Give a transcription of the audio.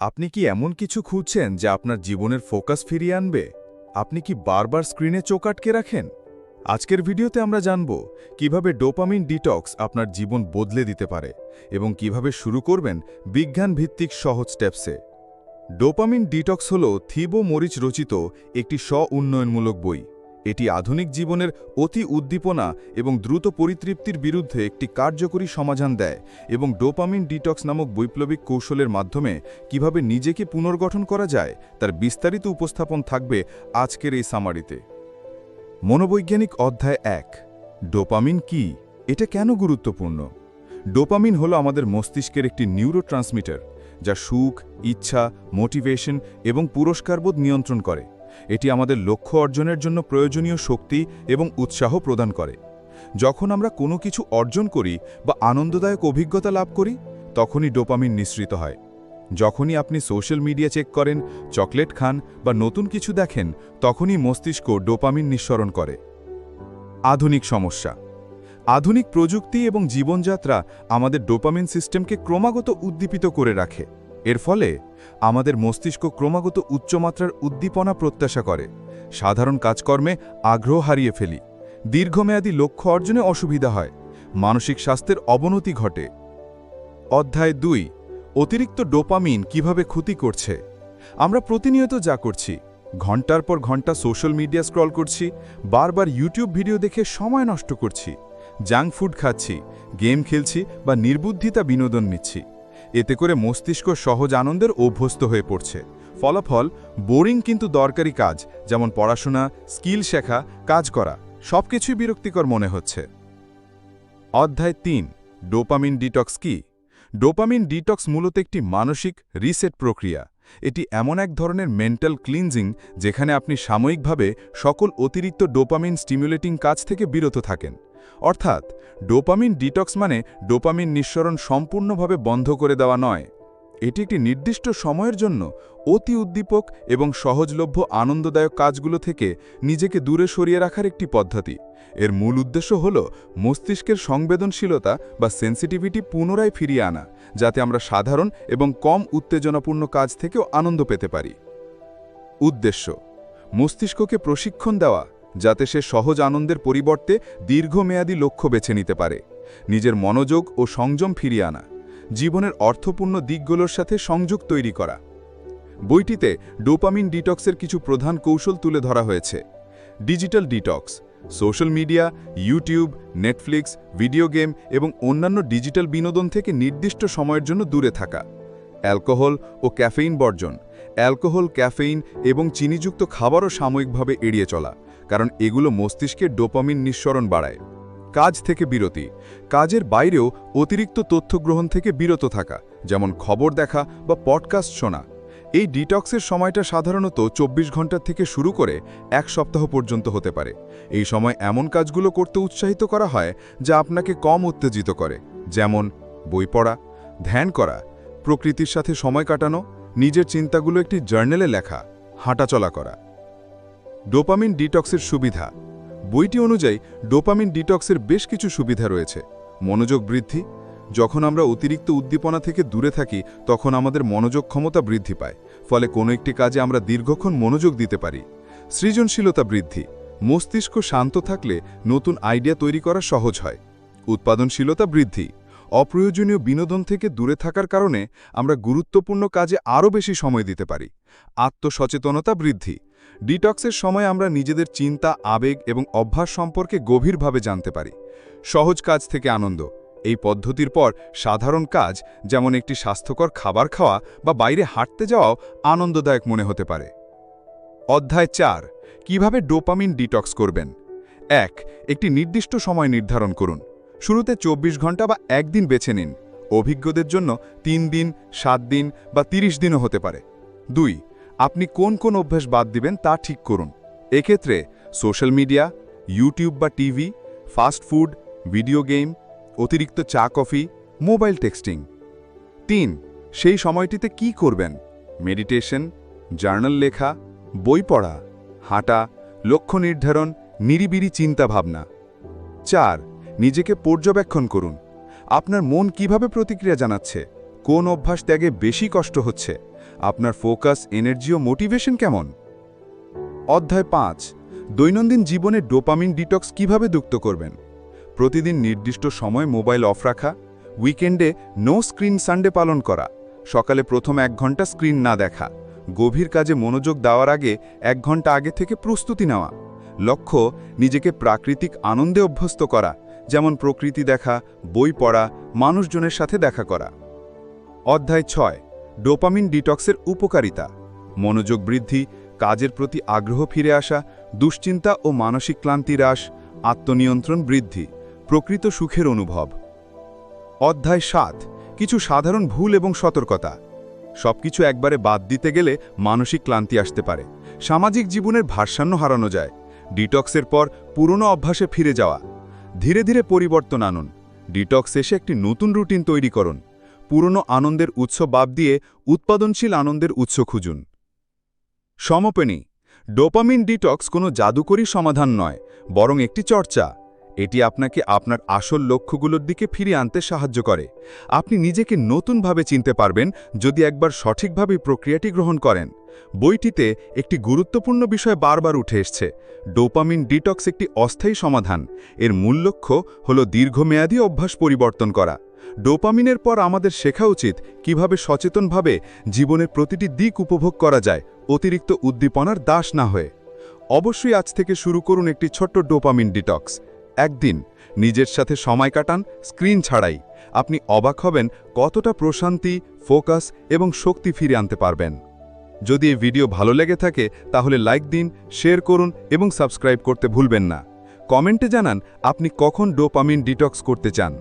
আপনি কি এমন কিছু খুঁজছেন যা আপনার জীবনের ফোকাস ফিরিয়ে আনবে? আপনি কি বারবার স্ক্রিনে চোখ আটকে রাখেন? আজকের ভিডিওতে আমরা জানব কীভাবে ডোপামিন ডিটক্স আপনার জীবন বদলে দিতে পারে এবং কীভাবে শুরু করবেন বিজ্ঞান ভিত্তিক সহজ স্টেপসে। ডোপামিন ডিটক্স হল থিবো মরিচ রচিত একটি স্ব উন্নয়নমূলক বই। এটি আধুনিক জীবনের অতি উদ্দীপনা এবং দ্রুত পরিতৃপ্তির বিরুদ্ধে একটি কার্যকরী সমাধান দেয় এবং ডোপামিন ডিটক্স নামক বৈপ্লবিক কৌশলের মাধ্যমে কীভাবে নিজেকে পুনর্গঠন করা যায়, তার বিস্তারিত উপস্থাপন থাকবে আজকের এই সামারিতে। মনোবৈজ্ঞানিক অধ্যায় এক, ডোপামিন কি? এটা কেন গুরুত্বপূর্ণ? ডোপামিন হলো আমাদের মস্তিষ্কের একটি নিউরোট্রান্সমিটার, যা সুখ, ইচ্ছা, মোটিভেশন এবং পুরস্কারবোধ নিয়ন্ত্রণ করে। এটি আমাদের লক্ষ্য অর্জনের জন্য প্রয়োজনীয় শক্তি এবং উৎসাহ প্রদান করে। যখন আমরা কোনো কিছু অর্জন করি বা আনন্দদায়ক অভিজ্ঞতা লাভ করি, তখনই ডোপামিন নিঃসৃত হয়। যখনই আপনি সোশ্যাল মিডিয়া চেক করেন, চকলেট খান বা নতুন কিছু দেখেন, তখনই মস্তিষ্ক ডোপামিন নিঃসরণ করে। আধুনিক সমস্যা। আধুনিক প্রযুক্তি এবং জীবনযাত্রা আমাদের ডোপামিন সিস্টেমকে ক্রমাগত উদ্দীপিত করে রাখে। এর ফলে আমাদের মস্তিষ্ক ক্রমাগত উচ্চমাত্রার উদ্দীপনা প্রত্যাশা করে। সাধারণ কাজকর্মে আগ্রহ হারিয়ে ফেলি। দীর্ঘমেয়াদী লক্ষ্য অর্জনে অসুবিধা হয়। মানসিক স্বাস্থ্যের অবনতি ঘটে। অধ্যায় দুই, অতিরিক্ত ডোপামিন কীভাবে ক্ষতি করছে? আমরা প্রতিনিয়ত যা করছি, ঘণ্টার পর ঘণ্টা সোশ্যাল মিডিয়া স্ক্রল করছি, বারবার ইউটিউব ভিডিও দেখে সময় নষ্ট করছি, জাঙ্ক ফুড খাচ্ছি, গেম খেলছি বা নির্বুদ্ধিতা বিনোদন নিচ্ছি। এতে করে মস্তিষ্ক সহজ আনন্দের অভ্যস্ত হয়ে পড়ছে। ফলাফল, বোরিং কিন্তু দরকারি কাজ, যেমন পড়াশোনা, স্কিল শেখা, কাজ করা, সবকিছুই বিরক্তিকর মনে হচ্ছে। অধ্যায় তিন, ডোপামিন ডিটক্স কি? ডোপামিন ডিটক্স মূলত একটি মানসিক রিসেট প্রক্রিয়া। এটি এমন এক ধরনের মেন্টাল ক্লিনজিং, যেখানে আপনি সাময়িকভাবে সকল অতিরিক্ত ডোপামিন স্টিমুলেটিং কাজ থেকে বিরত থাকেন। অর্থাৎ, ডোপামিন ডিটক্স মানে ডোপামিন নিঃসরণ সম্পূর্ণভাবে বন্ধ করে দেওয়া নয়। এটি একটি নির্দিষ্ট সময়ের জন্য অতি উদ্দীপক এবং সহজলভ্য আনন্দদায়ক কাজগুলো থেকে নিজেকে দূরে সরিয়ে রাখার একটি পদ্ধতি। এর মূল উদ্দেশ্য হল মস্তিষ্কের সংবেদনশীলতা বা সেন্সিটিভিটি পুনরায় ফিরিয়ে আনা, যাতে আমরা সাধারণ এবং কম উত্তেজনাপূর্ণ কাজ থেকেও আনন্দ পেতে পারি। উদ্দেশ্য, মস্তিষ্ককে প্রশিক্ষণ দেওয়া যাতে সে সহজ আনন্দের পরিবর্তে দীর্ঘমেয়াদী লক্ষ্য বেছে নিতে পারে, নিজের মনোযোগ ও সংযম ফিরিয়ে আনা, জীবনের অর্থপূর্ণ দিকগুলোর সাথে সংযোগ তৈরি করা। বইটিতে ডোপামিন ডিটক্সের কিছু প্রধান কৌশল তুলে ধরা হয়েছে। Digital detox, social media, YouTube, Netflix, video game এবং অন্যান্য ডিজিটাল বিনোদন থেকে নির্দিষ্ট সময়ের জন্য দূরে থাকা। অ্যালকোহল ও ক্যাফেইন বর্জন, অ্যালকোহল, ক্যাফেইন এবং চিনিযুক্ত খাবারও সাময়িকভাবে এড়িয়ে চলা। কারণ এগুলো মস্তিষ্কে ডোপামিন নিঃসরণ বাড়ায়। কাজ থেকে বিরতি। কাজের বাইরেও অতিরিক্ত তথ্য গ্রহণ থেকে বিরত থাকা, যেমন খবর দেখা বা পডকাস্ট শোনা। এই ডিটক্সের সময়টা সাধারণত ২৪ ঘণ্টা থেকে শুরু করে এক সপ্তাহ পর্যন্ত হতে পারে। এই সময় এমন কাজগুলো করতে উৎসাহিত করা হয় যা আপনাকে কম উত্তেজিত করে, যেমন বই পড়া, ধ্যান করা, প্রকৃতির সাথে সময় কাটানো, নিজের চিন্তাগুলো একটি জার্নালে লেখা, হাঁটাচলা করা। ডোপামিন ডিটক্সের সুবিধা। বইটি অনুযায়ী, ডোপামিন ডিটক্সের বেশ কিছু সুবিধা রয়েছে। মনোযোগ বৃদ্ধি, যখন আমরা অতিরিক্ত উদ্দীপনা থেকে দূরে থাকি, তখন আমাদের মনোযোগ ক্ষমতা বৃদ্ধি পায়, ফলে কোনো একটি কাজে আমরা দীর্ঘক্ষণ মনোযোগ দিতে পারি। সৃজনশীলতা বৃদ্ধি, মস্তিষ্ক শান্ত থাকলে নতুন আইডিয়া তৈরি করা সহজ হয়। উৎপাদনশীলতা বৃদ্ধি, অপ্রয়োজনীয় বিনোদন থেকে দূরে থাকার কারণে আমরা গুরুত্বপূর্ণ কাজে আরও বেশি সময় দিতে পারি। আত্মসচেতনতা বৃদ্ধি ডিটক্সের সময় আমরা নিজেদের চিন্তা, আবেগ এবং অভ্যাস সম্পর্কে গভীরভাবে জানতে পারি। সহজ কাজ থেকে আনন্দ। এই পদ্ধতির পর সাধারণ কাজ, যেমন একটি স্বাস্থ্যকর খাবার খাওয়া বা বাইরে হাঁটতে যাওয়াও আনন্দদায়ক মনে হতে পারে। অধ্যায় চার, কীভাবে ডোপামিন ডিটক্স করবেন? এক, একটি নির্দিষ্ট সময় নির্ধারণ করুন। শুরুতে ২৪ ঘণ্টা বা একদিন বেছে নিন। অভিজ্ঞদের জন্য তিন দিন, সাত দিন বা ৩০ দিনও হতে পারে। দুই আপনি কোন কোন অভ্যাস বাদ দিবেন তা ঠিক করুন। এক্ষেত্রে সোশ্যাল মিডিয়া, ইউটিউব বা TV, fast food, video game, অতিরিক্ত চা কফি, মোবাইল টেক্সটিং। তিন, সেই সময়টিতে কি করবেন? মেডিটেশন, জার্নাল লেখা, বই পড়া, হাঁটা, লক্ষ্য নির্ধারণ নিরিবিরি চিন্তাভাবনা চার, নিজেকে পর্যবেক্ষণ করুন। আপনার মন কীভাবে প্রতিক্রিয়া জানাচ্ছে? কোন অভ্যাস ত্যাগে বেশি কষ্ট হচ্ছে? আপনার ফোকাস এনার্জি ও মোটিভেশন কেমন? অধ্যায় পাঁচ, দৈনন্দিন জীবনে ডোপামিন ডিটক্স কীভাবে যুক্ত করবেন? প্রতিদিন নির্দিষ্ট সময় মোবাইল অফ রাখা উইকেন্ডে নো স্ক্রিন সানডে পালন করা, সকালে প্রথম এক ঘণ্টা স্ক্রিন না দেখা, গভীর কাজে মনোযোগ দেওয়ার আগে এক ঘণ্টা আগে থেকে প্রস্তুতি নেওয়া, লক্ষ্য নিজেকে প্রাকৃতিক আনন্দে অভ্যস্ত করা, যেমন প্রকৃতি দেখা, বই পড়া, মানুষজনের সাথে দেখা করা। অধ্যায় ছয় ডোপামিন ডিটক্সের উপকারিতা। মনোযোগ বৃদ্ধি, কাজের প্রতি আগ্রহ ফিরে আসা, দুশ্চিন্তা ও মানসিক ক্লান্তি হ্রাস, আত্মনিয়ন্ত্রণ বৃদ্ধি, প্রকৃত সুখের অনুভব। অধ্যায় সাত, কিছু সাধারণ ভুল এবং সতর্কতা। সবকিছু একবারে বাদ দিতে গেলে মানসিক ক্লান্তি আসতে পারে। সামাজিক জীবনের ভারসাম্য হারানো যায়। ডিটক্সের পর পুরনো অভ্যাসে ফিরে যাওয়া। ধীরে ধীরে পরিবর্তন আনুন। ডিটক্স এসে একটি নতুন রুটিন তৈরি করুন। পুরনো আনন্দের উৎস বাদ দিয়ে উৎপাদনশীল আনন্দের উৎস খুঁজুন। সমপেনি, ডোপামিন ডিটক্স কোনো জাদুকরী সমাধান নয়, বরং একটি চর্চা। এটি আপনাকে আপনার আসল লক্ষ্যগুলোর দিকে ফিরিয়ে আনতে সাহায্য করে। আপনি নিজেকে নতুনভাবে চিনতে পারবেন যদি একবার সঠিকভাবে প্রক্রিয়াটি গ্রহণ করেন। বইটিতে একটি গুরুত্বপূর্ণ বিষয় বারবার উঠে এসছে। ডোপামিন ডিটক্স একটি অস্থায়ী সমাধান। এর মূল লক্ষ্য হল দীর্ঘমেয়াদী অভ্যাস পরিবর্তন করা। ডোপামিনের পর আমাদের শেখা উচিত কীভাবে সচেতনভাবে জীবনের প্রতিটি দিক উপভোগ করা যায় অতিরিক্ত উদ্দীপনার দাস না হয়ে। অবশ্যই আজ থেকে শুরু করুন একটি ছোট্ট ডোপামিন ডিটক্স। একদিন নিজের সাথে সময় কাটান, স্ক্রিন ছাড়াই। আপনি অবাক হবেন কতটা প্রশান্তি, ফোকাস এবং শক্তি ফিরে আনতে পারবেন। যদি এই ভিডিও ভালো লেগে থাকে, তাহলে লাইক দিন, শেয়ার করুন এবং সাবস্ক্রাইব করতে ভুলবেন না। কমেন্টে জানান আপনি কখন ডোপামিন ডিটক্স করতে চান।